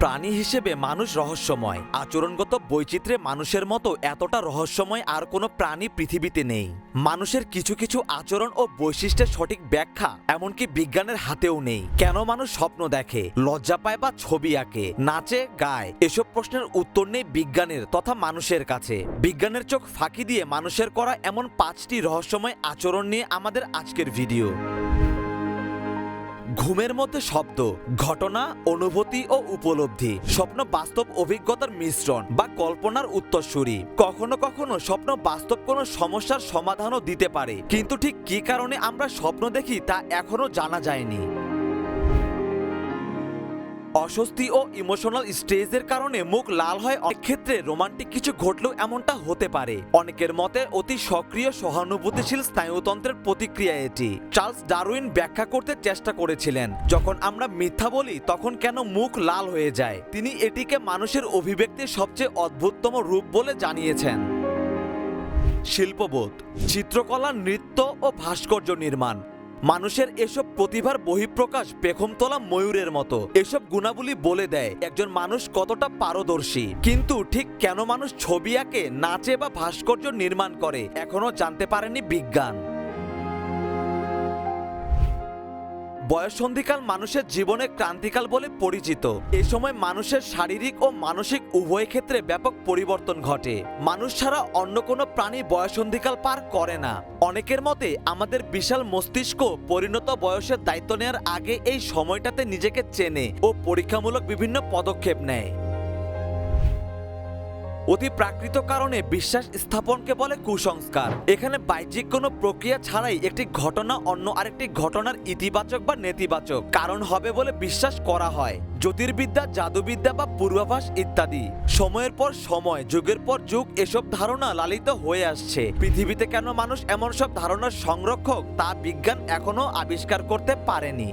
প্রাণী হিসেবে মানুষ রহস্যময়। আচরণগত বৈচিত্র্যে মানুষের মতো এতটা রহস্যময় আর কোনো প্রাণী পৃথিবীতে নেই। মানুষের কিছু কিছু আচরণ ও বৈশিষ্ট্যের সঠিক ব্যাখ্যা এমনকি বিজ্ঞানের হাতেও নেই। কেন মানুষ স্বপ্ন দেখে, লজ্জা পায় বা ছবি আঁকে, নাচে, গায়, এসব প্রশ্নের উত্তর নেই বিজ্ঞানের তথা মানুষের কাছে। বিজ্ঞানের চোখ ফাঁকি দিয়ে মানুষের করা এমন পাঁচটি রহস্যময় আচরণ নিয়ে আমাদের আজকের ভিডিও। ঘুমের মধ্যে শব্দ, ঘটনা, অনুভূতি ও উপলব্ধি, স্বপ্ন বাস্তব অভিজ্ঞতার মিশ্রণ বা কল্পনার উত্তরসূরি। কখনো কখনো স্বপ্ন বাস্তব কোনো সমস্যার সমাধানও দিতে পারে। কিন্তু ঠিক কি কারণে আমরা স্বপ্ন দেখি তা এখনও জানা যায়নি? অস্বস্তি ও ইমোশনাল স্টেজের কারণে মুখ লাল হয়। অনেক ক্ষেত্রে রোমান্টিক কিছু ঘটলেও এমনটা হতে পারে। অনেকের মতে অতি সক্রিয়, সহানুভূতিশীল স্নায়ুতন্ত্রের প্রতিক্রিয়া এটি। চার্লস ডারউইন ব্যাখ্যা করতে চেষ্টা করেছিলেন, যখন আমরা মিথ্যা বলি, তখন কেন মুখ লাল হয়ে যায়? তিনি এটিকে মানুষের অভিব্যক্তির সবচেয়ে অদ্ভুততম রূপ বলে জানিয়েছেন। শিল্পবোধ, চিত্রকলা, নৃত্য ও ভাস্কর্য নির্মাণ। মানুষের এসব প্রতিভার বহিঃপ্রকাশ পেখমতলা ময়ূরের মতো। এসব গুণাবলী বলে দেয় একজন মানুষ কতটা পারদর্শী। কিন্তু ঠিক কেন মানুষ ছবি আঁকে, নাচে বা ভাস্কর্য নির্মাণ করে এখনও জানতে পারেনি বিজ্ঞান। বয়সন্ধিকাল মানুষের জীবনে ক্রান্তিকাল বলে পরিচিত। এ সময় মানুষের শারীরিক ও মানসিক উভয় ক্ষেত্রে ব্যাপক পরিবর্তন ঘটে। মানুষ ছাড়া অন্য কোনো প্রাণী বয়সন্ধিকাল পার করে না। অনেকের মতে আমাদের বিশাল মস্তিষ্ক পরিণত বয়সের দায়িত্ব নেওয়ার আগে এই সময়টাতে নিজেকে চেনে ও পরীক্ষামূলক বিভিন্ন পদক্ষেপ নেয়। অতি প্রাকৃত কারণে বিশ্বাস স্থাপনকে বলে কুসংস্কার। এখানে বাহ্যিক কোনো প্রক্রিয়া ছাড়াই একটি ঘটনা অন্য আরেকটি ঘটনার ইতিবাচক বা নেতিবাচক কারণ হবে বলে বিশ্বাস করা হয়। জ্যোতির্বিদ্যা, জাদুবিদ্যা বা পূর্বাভাস ইত্যাদি। সময়ের পর সময়, যুগের পর যুগ এসব ধারণা লালিত হয়ে আসছে। পৃথিবীতে কেন মানুষ এমন সব ধারণার সংরক্ষক তা বিজ্ঞান এখনও আবিষ্কার করতে পারেনি?